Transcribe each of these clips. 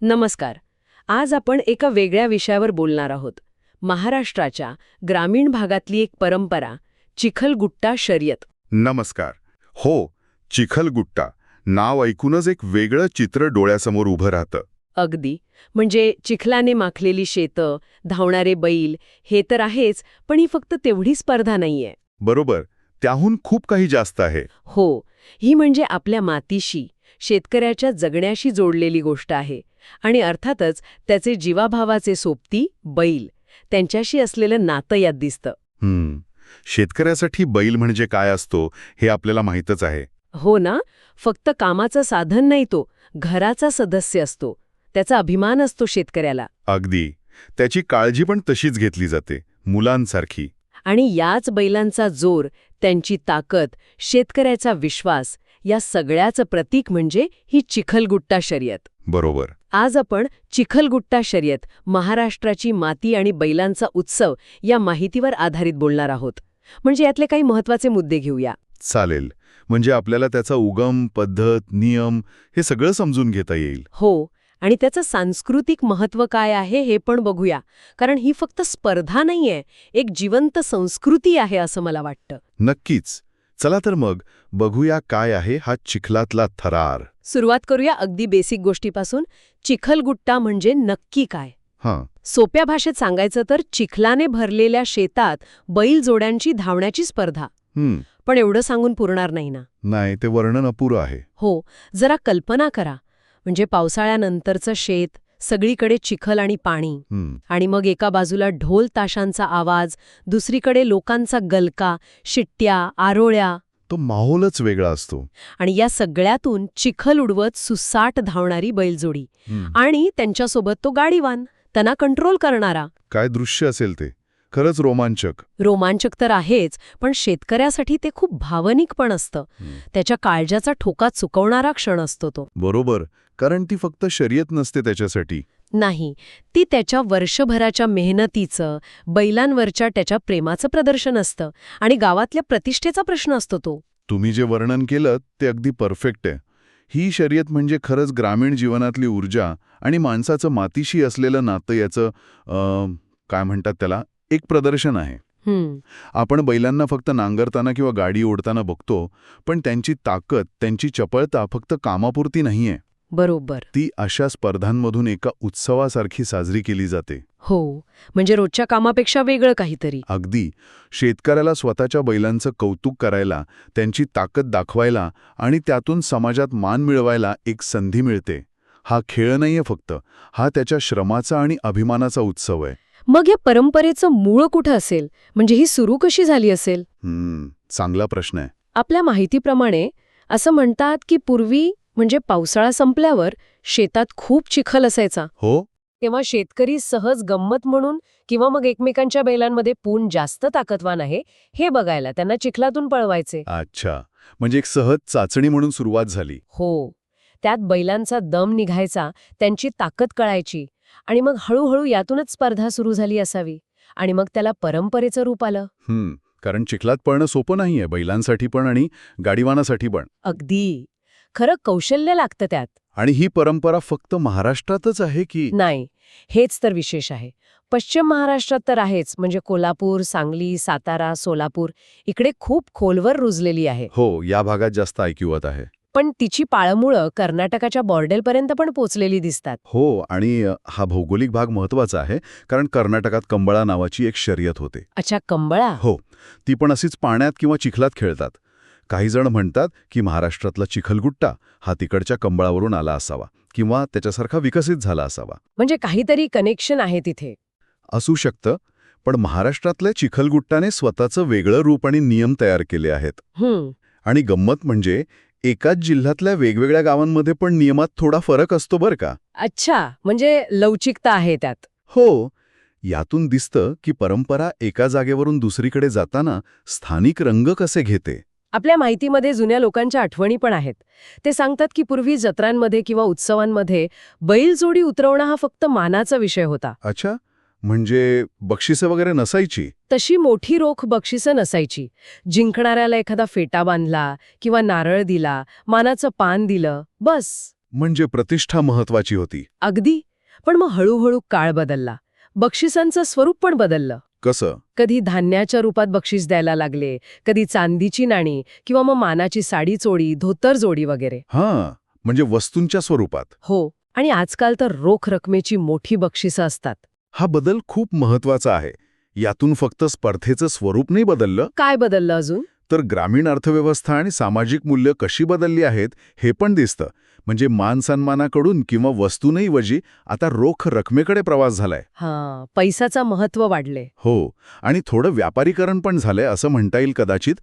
नमस्कार. आज आपण एका वेगळ्या विषयावर बोलणार आहोत. महाराष्ट्राच्या ग्रामीण भागातली एक परंपरा चिखलगुट्टा शर्यत. नमस्कार. हो चिखलगुट्टा नाव ऐकूनच एक वेगळं चित्र डोळ्यासमोर उभं राहतं. अगदी. म्हणजे चिखलाने माखलेली शेतं धावणारे बैल हे तर आहेच पण ही फक्त तेवढी स्पर्धा नाहीये. बरोबर. त्याहून खूप काही जास्त आहे. हो. ही म्हणजे आपल्या मातीशी शेतकऱ्याच्या जगण्याशी जोडलेली गोष्ट आहे. आणि अर्थातच त्याचे जीवाभावाचे सोबती बैल. त्यांच्याशी असलेलं नातं यात दिसतं. हम्म. शेतकऱ्यासाठी बैल म्हणजे काय असतो हे आपल्याला माहीतच आहे. हो ना? फक्त कामाचं साधन नाही तो घराचा सदस्य असतो. त्याचा अभिमान असतो शेतकऱ्याला. अगदी. त्याची काळजी पण तशीच घेतली जाते मुलांसारखी. आणि याच बैलांचा जोर त्यांची ताकद शेतकऱ्याचा विश्वास या सगळ्याचं प्रतीक म्हणजे ही चिखलगुट्टा शर्यत. बरोबर. आज आपण चिखलगुट्टा शर्यत महाराष्ट्राची माती आणि बैलांचा उत्सव या माहितीवर आधारित बोलणार आहोत. म्हणजे यातले काही महत्त्वाचे मुद्दे घेऊया. चालेल. म्हणजे आपल्याला त्याचा उगम पद्धत नियम हे सगळं समजून घेता येईल. हो. आणि त्याचं सांस्कृतिक महत्त्व काय आहे हे पण बघूया. कारण ही फक्त स्पर्धा नाहीये एक जिवंत संस्कृती आहे असं मला वाटतं. नक्कीच. चला तर मग बघूया काय आहे हा चिखलातला थरार. सुरुवात करूया अगदी बेसिक गोष्टीपासून. चिखलगुट्टा म्हणजे नक्की काय? हां. सोप्या भाषेत सांगायचं तर चिखलाने भरलेल्या शेतात बैल जोड्यांची धावण्याची स्पर्धा. हम्म. पण एवढं सांगून पुरणार नाही ना? नाही ते वर्णन अपुरं आहे. हो जरा कल्पना करा. म्हणजे पावसाळ्यानंतरचं शेत सगळीकडे चिखल आणि पाणी. आणि मग एका बाजूला ढोल ताशांचा आवाज दुसरीकडे लोकांचा गलका शिट्ट्या आरोळ्या. तो माहोलच वेगळा असतो. आणि या सगळ्यातून चिखल उडवत सुसाट धावणारी बैलजोडी. आणि त्यांच्यासोबत तो गाडीवान त्यांना कंट्रोल करणारा. काय दृश्य असेल ते. खरंच रोमांचक. रोमांचक तर आहेच पण शेतकऱ्यासाठी ते खूप भावनिक पण असतं. त्याच्या काळजाचा ठोका चुकवणारा क्षण असतो तो. बरोबर कारण ती फक्त शर्यत नसते त्याच्यासाठी. नाही ती त्याच्या वर्षभराच्या मेहनतीचं बैलांवरच्या त्याच्या प्रेमाचं प्रदर्शन असतं आणि गावातल्या प्रतिष्ठेचा प्रश्न असतो तो. तुम्ही जे वर्णन केलं ते अगदी परफेक्ट आहे. ही शर्यत म्हणजे खरंच ग्रामीण जीवनातली ऊर्जा आणि माणसाचं मातीशी असलेलं नातं याचं काय म्हणतात त्याला? एक प्रदर्शन आहे. आपण बैलांना फक्त नांगरताना किंवा गाडी ओढताना बघतो पण त्यांची ताकद त्यांची चपळता फक्त कामापुरती नाहीये. बरोबर. ती अशा स्पर्धांमधून एका उत्सवासारखी साजरी केली जाते. हो. म्हणजे रोजच्या कामापेक्षा वेगळं काहीतरी. अगदी. शेतकऱ्याला स्वतःच्या बैलांचं कौतुक करायला त्यांची ताकद दाखवायला आणि त्यातून समाजात मान मिळवायला एक संधी मिळते. हा खेळ नाहीये फक्त. हा त्याच्या श्रमाचा आणि अभिमानाचा उत्सव आहे. मग या परंपरेचं मूळ कुठं असेल? म्हणजे ही सुरू कशी झाली असेल? हम्म चांगला प्रश्न आहे. आपल्या माहितीप्रमाणे असं म्हणतात की पूर्वी म्हणजे पावसाळा संपल्यावर शेतात खूप चिखल असायचा. हो. तेव्हा शेतकरी सहज गंमत म्हणून किंवा मग एकमेकांच्या बैलांमध्ये पून जास्त ताकदवान आहे हे बघायला त्यांना चिखलातून पळवायचे. अच्छा. म्हणजे एक सहज चाचणी म्हणून सुरुवात झाली. हो. त्यात बैलांचा दम निघायचा त्यांची ताकद कळायची. आणि मग हळूहळू यातूनच स्पर्धा सुरू झाली असावी आणि मग त्याला परंपरेचं रूप आलं. कारण चिखलात पळणं सोपं नाहीये बैलांसाठी पण आणि गाडीवानासाठी पण. अगदी. खरं कौशल्य लागतं त्यात. आणि ही परंपरा फक्त महाराष्ट्रातच आहे की? नाही हेच तर विशेष आहे. पश्चिम महाराष्ट्रात तर आहेच म्हणजे कोल्हापूर सांगली सातारा सोलापूर इकडे खूप खोलवर रुजलेली आहे. हो या भागात जास्त ऐकिवत आहे. पण तिची पाळमुळं कर्नाटकाच्या बॉर्डेलपर्यंत पण पोचलेली दिसतात. हो आणि हा भौगोलिक भाग महत्त्वाचा आहे कारण कर्नाटकात कंबळा नावाची एक शर्यत होते. अच्छा कंबळा? हो ती पण अशीच पाण्यात किंवा चिखलात खेळतात. काही जण म्हणतात की महाराष्ट्रातला चिखलगुट्टा हा तिकडच्या कंबळावरून आला असावा किंवा त्याच्यासारखा विकसित झाला असावा. म्हणजे काहीतरी कनेक्शन आहे तिथे. असू शकतं पण महाराष्ट्रातल्या चिखलगुट्टाने स्वतःचं वेगळं रूप आणि नियम तयार केले आहेत. आणि गंमत म्हणजे एकाच जिल्ह्यातल्या वेगवेगळ्या गावांमध्ये पण नियमात थोडा फरक असतो बरं का? अच्छा म्हणजे लवचिकता आहे त्यात. हो यातून दिसतं की परंपरा एका जागेवरून दुसरीकडे जाताना स्थानिक रंग कसे घेते. आपल्या माहितीमध्ये जुन्या लोकांच्या आठवणी पण आहेत. ते सांगतात की पूर्वी जत्रांमध्ये किंवा उत्सवांमध्ये बैलजोडी उतरवणं हा फक्त मानाचा विषय होता. अच्छा म्हणजे बक्षिसं वगैरे नसायची? तशी मोठी रोख बक्षिसं नसायची. जिंकणाऱ्याला एखादा फेटा बांधला किंवा नारळ दिला मानाचं पान दिलं बस. म्हणजे प्रतिष्ठा महत्वाची होती. अगदी. पण मग हळूहळू काळ बदलला. बक्षिसांचं स्वरूप पण बदललं. कसं? कधी धान्याच्या रूपात बक्षीस द्यायला लागले कधी चांदीची नाणी किंवा मग मानाची साडी चोडी धोतर जोडी वगैरे. हां म्हणजे वस्तूंच्या स्वरूपात. हो आणि आजकाल तर रोख रकमेची मोठी बक्षिसं असतात. हा बदल खूप महत्त्वाचा आहे. यातून फक्त स्पर्धेचं स्वरूप नाही बदललं? काय बदललं अजून? तर ग्रामीण अर्थव्यवस्था आणि सामाजिक मूल्य कशी बदलली आहेत हे पण दिसतं. म्हणजे मान सन्मानाकडून किंवा वस्तूनऐवजी आता रोख रकमेकडे प्रवास झालाय. हां पैसाचा महत्त्व वाढले हो आणि थोडं व्यापारीकरण पण झालंय असं म्हणता येईल कदाचित.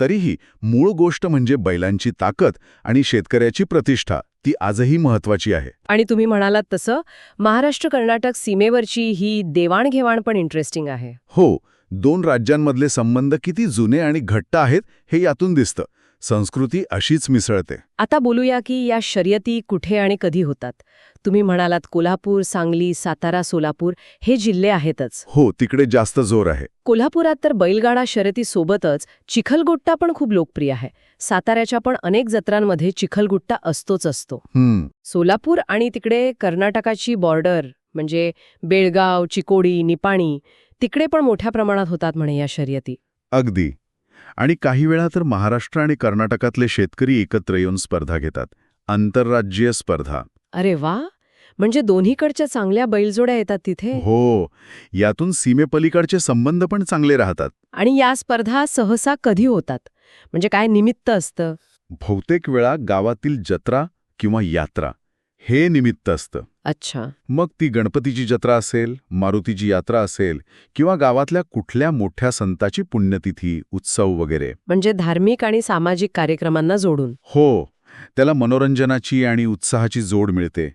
तरीही मूळ गोष्ट म्हणजे बैलांची ताकद आणि शेतकऱ्याची प्रतिष्ठा ती आजही महत्वाची आहे. आणि तुम्ही म्हणालात तसं महाराष्ट्र कर्नाटक सीमेवरची ही देवाणघेवाण पण इंटरेस्टिंग आहे. हो दोन राज्यांमधले संबंध किती जुने आणि घट्ट आहेत हे यातून दिसतं. संस्कृती अशीच मिसळते. आता बोलूया की या शर्यती कुठे आणि कधी होतात? तुम्ही म्हणालात कोल्हापूर सांगली सातारा सोलापूर हे जिल्हे आहेतच. हो तिकडे जास्त जोर आहे. कोल्हापुरात तर बैलगाडा शर्यतीसोबतच चिखलगुट्टा पण खूप लोकप्रिय आहे. साताऱ्याच्या पण अनेक जत्रांमध्ये चिखलगुट्टा असतोच असतो. सोलापूर आणि तिकडे कर्नाटकाची बॉर्डर म्हणजे बेळगाव चिकोडी निपाणी तिकडे पण मोठ्या प्रमाणात होतात म्हणे या शर्यती. अगदी. आणि काही वेळा तर महाराष्ट्र आणि कर्नाटकातले शेतकरी एकत्र येऊन स्पर्धा घेतात. आंतरराज्यीय स्पर्धा. अरे वा! म्हणजे दोन्हीकडच्या चांगल्या बैलजोड्या येतात तिथे? हो. यातून सीमेपलीकडचे संबंध पण चांगले राहतात. आणि या स्पर्धा सहसा कधी होतात? म्हणजे काय निमित्त असतं? बहुतेक वेळा गावातील जत्रा किंवा यात्रा हे निमित्त असतं. अच्छा. मग ती गणपतीची जत्रा असेल मारुतीची यात्रा असेल किंवा गावातल्या कुठल्या मोठ्या संताची पुण्यतिथी उत्सव वगैरे. म्हणजे धार्मिक आणि सामाजिक कार्यक्रमांना जोडून. हो त्याला मनोरंजनाची आणि उत्साहाची जोड मिळते.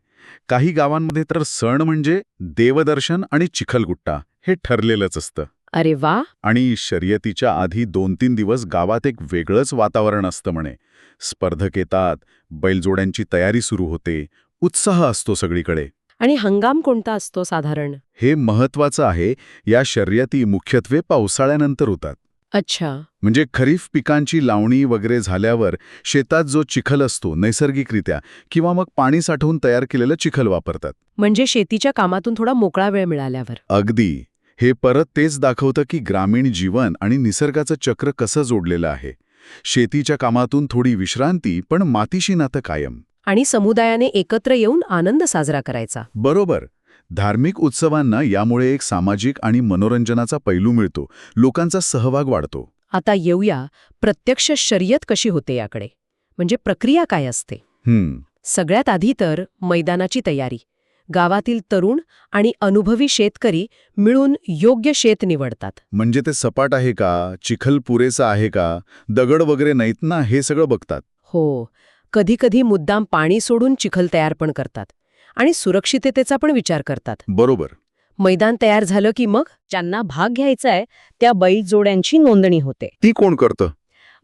काही गावांमध्ये तर सण म्हणजे देवदर्शन आणि चिखलगुट्टा हे ठरलेलंच असतं. अरे वा! आणि शर्यतीच्या आधी दोन तीन दिवस गावात एक वेगळंच वातावरण असतं म्हणे. स्पर्धक येतात बैलजोड्यांची तयारी सुरू होते उत्साह असतो सगळीकडे. आणि हंगाम कोणता असतो साधारण? हे महत्वाचं आहे या शर्यती मुख्यत्वे पावसाळ्यानंतर होतात. अच्छा. म्हणजे खरीफ पिकांची लावणी वगैरे झाल्यावर शेतात जो चिखल असतो नैसर्गिकरित्या किंवा मग पाणी साठवून तयार केलेलं चिखल वापरतात. म्हणजे शेतीच्या कामातून थोडा मोकळा वेळ मिळाल्यावर. अगदी. हे परत तेच दाखवतं की ग्रामीण जीवन आणि निसर्गाचं चक्र कसं जोडलेलं आहे. शेतीच्या कामातून थोडी विश्रांती पण मातीशी नातं कायम. आणि समुदायाने एकत्र येऊन आनंद साजरा करायचा. बरोबर. धार्मिक उत्सवांना यामुळे एक सामाजिक आणि मनोरंजनाचा पैलू मिळतो. लोकांचा सहभाग वाढतो. आता येऊया प्रत्यक्ष शर्यत कशी होते याकडे. म्हणजे प्रक्रिया काय असते? हम्म. सगळ्यात आधी तर मैदानाची तयारी. गावातील तरुण आणि अनुभवी शेतकरी मिळून योग्य शेत निवडतात. म्हणजे ते सपाट आहे का? चिखल पुरेसा आहे का? दगड वगैरे नाहीत ना? हे सगळं बघतात. हो. कधीकधी मुद्दाम पाणी सोडून चिखल तयार पण करतात आणि सुरक्षिततेचा पण विचार करतात. बरोबर. मैदान तयार झालं की मग? ज्यांना भाग घ्यायचा आहे त्या बैलजोड्यांची नोंदणी होते. ती कोण करतं?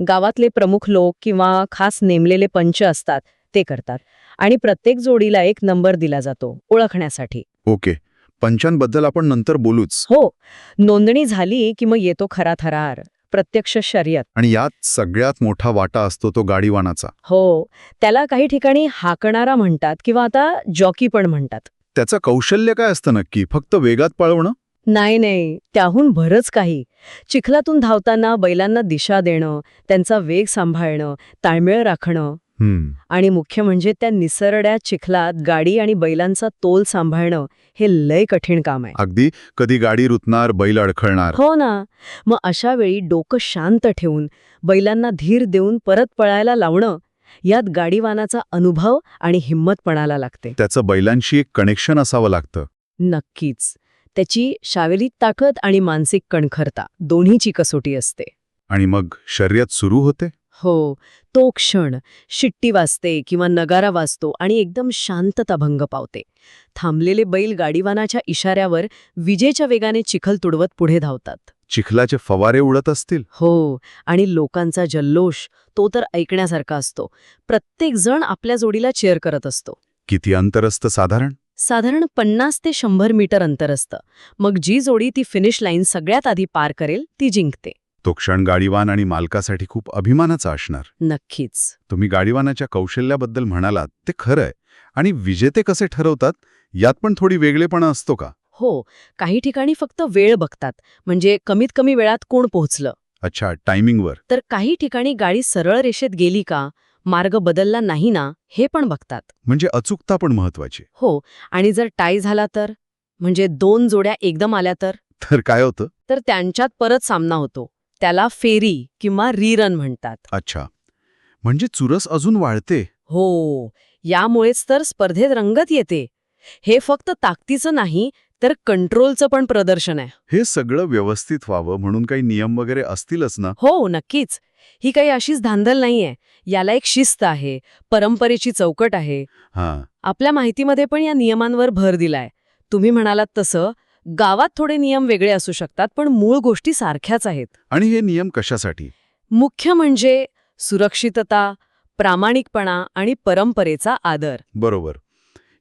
गावातले प्रमुख लोक किंवा खास नेमलेले पंच असतात ते करतात. आणि प्रत्येक जोडीला एक नंबर दिला जातो ओळखण्यासाठी. ओके. पंचांबद्दल आपण नंतर बोलूच. हो. नोंदणी झाली की मग येतो खरा थरार. प्रत्यक्ष शर्यत. आणि यात सगळ्यात मोठा वाटा असतो तो गाडीवानाचा. हो त्याला काही ठिकाणी हाकणारा म्हणतात किंवा आता जॉकी पण म्हणतात. त्याचं कौशल्य काय असतं नक्की? फक्त वेगात पळवणं? नाही नाही त्याहून भरच काही. चिखलातून धावताना बैलांना दिशा देणं त्यांचा वेग सांभाळणं ताळमेळ राखणं. आणि मुख्य म्हणजे त्या निसरड्या चिखलात गाडी आणि बैलांचा तोल सांभाळणं हे लय कठीण काम आहे. अगदी कधी गाडी रुतणार बैल अडखळणार. हो ना. मग अशा वेळी डोकं शांत ठेवून बैलांना धीर देऊन परत पळायला लावणं यात गाडीवानाचा अनुभव आणि हिंमत पणाला लागते. त्याचं बैलांशी एक कनेक्शन असावं लागतं. नक्कीच. त्याची शारीरिक ताकद आणि मानसिक कणखरता दोन्हीची कसोटी असते. आणि मग शर्यत सुरू होते? हो. तो क्षण शिट्टी वाजते किंवा नगारा वाजतो आणि एकदम शांतता भंग पावते. थांबलेले बैल गाडीवानाच्या इशाऱ्यावर विजेच्या वेगाने चिखल तुडवत पुढे धावतात. चिखलाचे फवारे उडत असतील? हो आणि लोकांचा जल्लोष तो तर ऐकण्यासारखा असतो. प्रत्येक जण आपल्या जोडीला चेअर करत असतो. किती अंतर असतं साधारण? साधारण पन्नास ते शंभर मीटर अंतर असतं. मग जी जोडी ती फिनिश लाईन सगळ्यात आधी पार करेल ती जिंकते. तो क्षण गाडीवान आणि मालकासाठी खूप अभिमानाचा असणार. नक्कीच. तुम्ही गाडीवानाच्या कौशल्याबद्दल म्हणालात ते खरंय. आणि विजेते कसे ठरवतात यात पण थोडी वेगळेपणा असतो का? हो काही ठिकाणी फक्त वेळ बघतात म्हणजे कमीत कमी वेळात कोण पोहोचलं. अच्छा टायमिंगवर. तर काही ठिकाणी गाडी सरळ रेषेत गेली का मार्ग बदलला नाही ना हे पण बघतात. म्हणजे अचूकता पण महत्वाची. हो आणि जर टाय झाला तर? म्हणजे दोन जोड्या एकदम आल्या तर? तर काय होतं? तर त्यांच्यात परत सामना होतो. त्याला फेरी किंवा रीरन म्हणतात. अच्छा. म्हणजे चुरस अजून वाढते? हो. यामुळेच तर स्पर्धेत रंगत येते. हे फक्त ताकदीचं नाही तर कंट्रोलचं पण प्रदर्शन आहे. हे सगळं व्यवस्थित व्हावं म्हणून काही नियम वगैरे असतीलच ना? हो नक्कीच. ही काही अशीच धांदल नाहीये. याला एक शिस्त आहे परंपरेची चौकट आहे. हां. आपल्या माहितीमध्ये पण या नियमांवर भर दिलाय. तुम्ही म्हणालात तसं गावात थोडे नियम वेगळे असू शकतात पण मूळ गोष्टी सारख्याच आहेत. आणि हे नियम कशासाठी? मुख्य म्हणजे सुरक्षितता प्रामाणिकपणा आणि परंपरेचा आदर. बरोबर.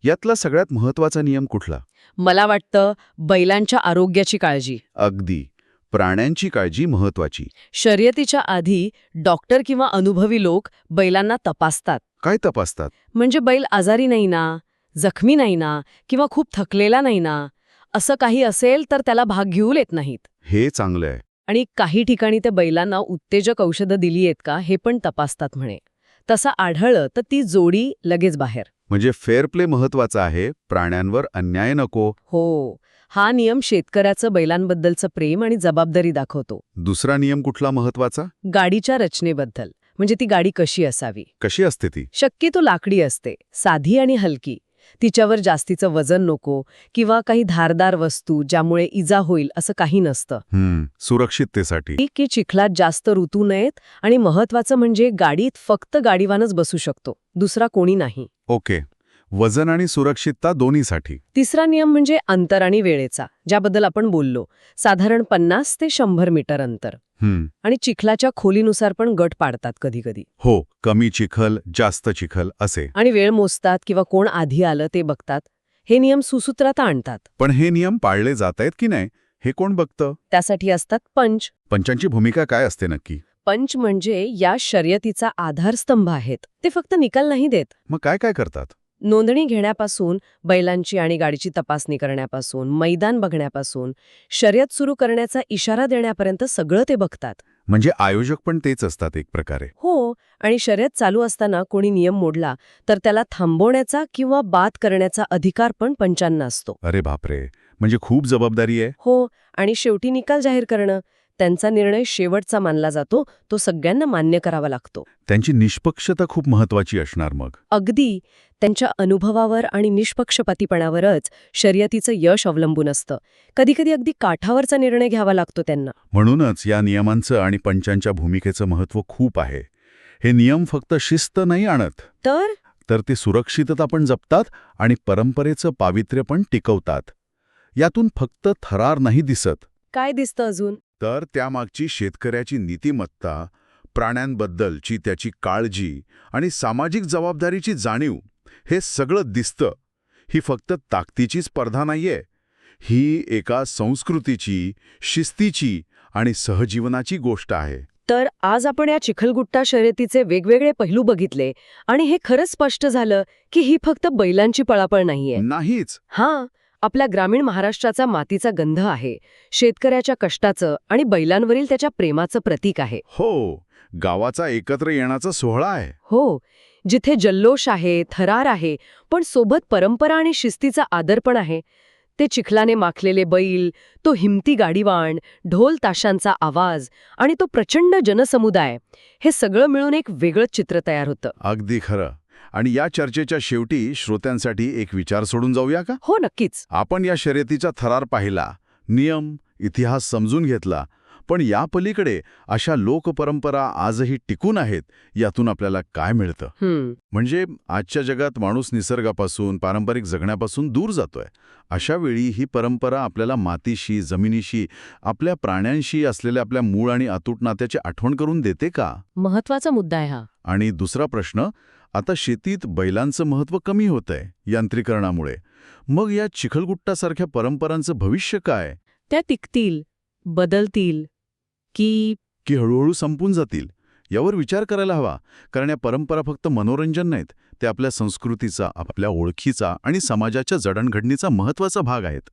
यातला सगळ्यात महत्त्वाचा नियम कुठला? मला वाटतं बैलांच्या आरोग्याची काळजी. अगदी. प्राण्यांची काळजी महत्वाची शर्यतीच्या आधी डॉक्टर किंवा अनुभवी लोक बैलांना तपासतात. काय तपासतात? म्हणजे बैल आजारी नाही ना जखमी नाही ना किंवा खूप थकलेला नाही ना असं काही असेल तर त्याला भाग घेऊ येत नाहीत. हे चांगलं आहे. आणि काही ठिकाणी ते बैलांना उत्तेजक औषधं दिली आहेत का हे पण तपासतात म्हणे. तसं आढळलं तर ती जोडी लगेच बाहेर. म्हणजे फेअर प्ले महत्त्वाचा आहे प्राण्यांवर अन्याय नको. हो हा नियम शेतकऱ्याचं बैलांबद्दलचं प्रेम आणि जबाबदारी दाखवतो. दुसरा नियम कुठला महत्त्वाचा? गाडीच्या रचनेबद्दल. म्हणजे ती गाडी कशी असावी? कशी असते ती? शक्यतो लाकडी असते साधी आणि हलकी. तिच्यावर जास्तीचं वजन नको किंवा काही धारदार वस्तू ज्यामुळे इजा होईल असं काही नसतं. सुरक्षिततेसाठी. की चिखलात जास्त ऋतू नयेत आणि महत्वाचं म्हणजे गाडीत फक्त गाडीवानच बसू शकतो. दुसरा कोणी नाही. ओके. वजन आणि सुरक्षितता दोन्हीसाठी. तिसरा नियम म्हणजे अंतर आणि वेळेचा ज्याबद्दल आपण बोललो. साधारण पन्नास ते शंभर मीटर अंतर. हम्म. आणि चिखलाच्या खोलीनुसार पण गट पाडतात कधी कधी हो कमी चिखल जास्त चिखल असे. आणि वेळ मोजतात किंवा कोण आधी आलं ते बघतात. हे नियम सुसूत्रता आणतात. पण हे नियम पाळले जात आहेत की नाही हे कोण बघतं? त्यासाठी असतात पंच. पंचांची भूमिका काय असते नक्की? पंच म्हणजे या शर्यतीचा आधारस्तंभ आहेत. ते फक्त निकाल नाही देत. मग काय काय करतात? नोंदणी घेण्यापासून बैलांची आणि गाडीची तपासणी करण्यापासून मैदान बघण्यापासून शर्यत सुरू करण्याचा इशारा देण्यापर्यंत सगळं ते बघतात. म्हणजे आयोजक पण तेच असतात एक प्रकारे. हो आणि शर्यत चालू असताना कोणी नियम मोडला तर त्याला थांबवण्याचा किंवा बाद करण्याचा अधिकार पण पंचांना असतो. अरे बापरे! म्हणजे खूप जबाबदारी आहे? हो आणि शेवटी निकाल जाहीर करणं त्यांचा निर्णय शेवटचा मानला जातो तो सगळ्यांना मान्य करावा लागतो. त्यांची निष्पक्षता खूप महत्वाची असणार मग. अगदी. त्यांच्या अनुभवावर आणि निष्पक्षपातीपणावरच शर्यतीचं यश अवलंबून असतं. कधीकधी अगदी काठावरचा निर्णय घ्यावा लागतो त्यांना. म्हणूनच या नियमांचं आणि पंचांच्या भूमिकेचं महत्त्व खूप आहे. हे नियम फक्त शिस्त नाही आणत. तर? तर ते सुरक्षितता पण जपतात आणि परंपरेचं पावित्र्य पण टिकवतात. यातून फक्त थरार नाही दिसत. काय दिसतं अजून? तर त्यामागची शेतकऱ्याची नीतिमत्ता प्राण्यांबद्दलची त्याची काळजी आणि सामाजिक जबाबदारीची जाणीव हे सगळं दिसतं. ही फक्त ताकदीची स्पर्धा नाहीये. ही एका संस्कृतीची शिस्तीची आणि सहजीवनाची गोष्ट आहे. तर आज आपण या चिखलगुट्टा शर्यतीचे वेगवेगळे पैलू बघितले आणि हे खरंच स्पष्ट झालं की ही फक्त बैलांची पळापळ नाहीये. नाहीच. हां आपल्या ग्रामीण महाराष्ट्राचा मातीचा गंध आहे शेतकऱ्याच्या कष्टाचं आणि बैलांवरील त्याच्या प्रेमाचं प्रतीक आहे. हो गावाचा एकत्र येण्याचा सोहळा आहे. हो जिथे जल्लोष आहे थरार आहे पण सोबत परंपरा आणि शिस्तीचा आदर पण आहे. ते चिखलाने माखलेले बैल तो हिमती गाडीवाण ढोल ताशांचा आवाज आणि तो प्रचंड जनसमुदाय हे सगळं मिळून एक वेगळंच चित्र तयार होतं. अगदी खरं. आणि या चर्चेच्या शेवटी श्रोत्यांसाठी एक विचार सोडून जाऊया का? हो नक्कीच. आपण या शर्यतीचा थरार पाहिला नियम इतिहास समजून घेतला पण या पलीकडे अशा लोकपरंपरा आजही टिकून आहेत यातून आपल्याला काय मिळतं? म्हणजे आजच्या जगात माणूस निसर्गापासून पारंपरिक जगण्यापासून दूर जातोय. अशा वेळी ही परंपरा आपल्याला मातीशी जमिनीशी आपल्या प्राण्यांशी असलेल्या आपल्या मूळ आणि अतूट नात्याची आठवण करून देते का? महत्त्वाचा मुद्दा आहे हा. आणि दुसरा प्रश्न आता शेतीत बैलांचं महत्त्व कमी होतंय यांत्रिकरणामुळे. मग या चिखलगुट्टासारख्या परंपरांचं भविष्य काय? त्या टिकतील बदलतील की की हळूहळू संपून जातील? यावर विचार करायला हवा कारण या परंपरा फक्त मनोरंजन नाहीत ते आपल्या संस्कृतीचा आपल्या ओळखीचा आणि समाजाच्या जडणघडणीचा महत्त्वाचा भाग आहेत.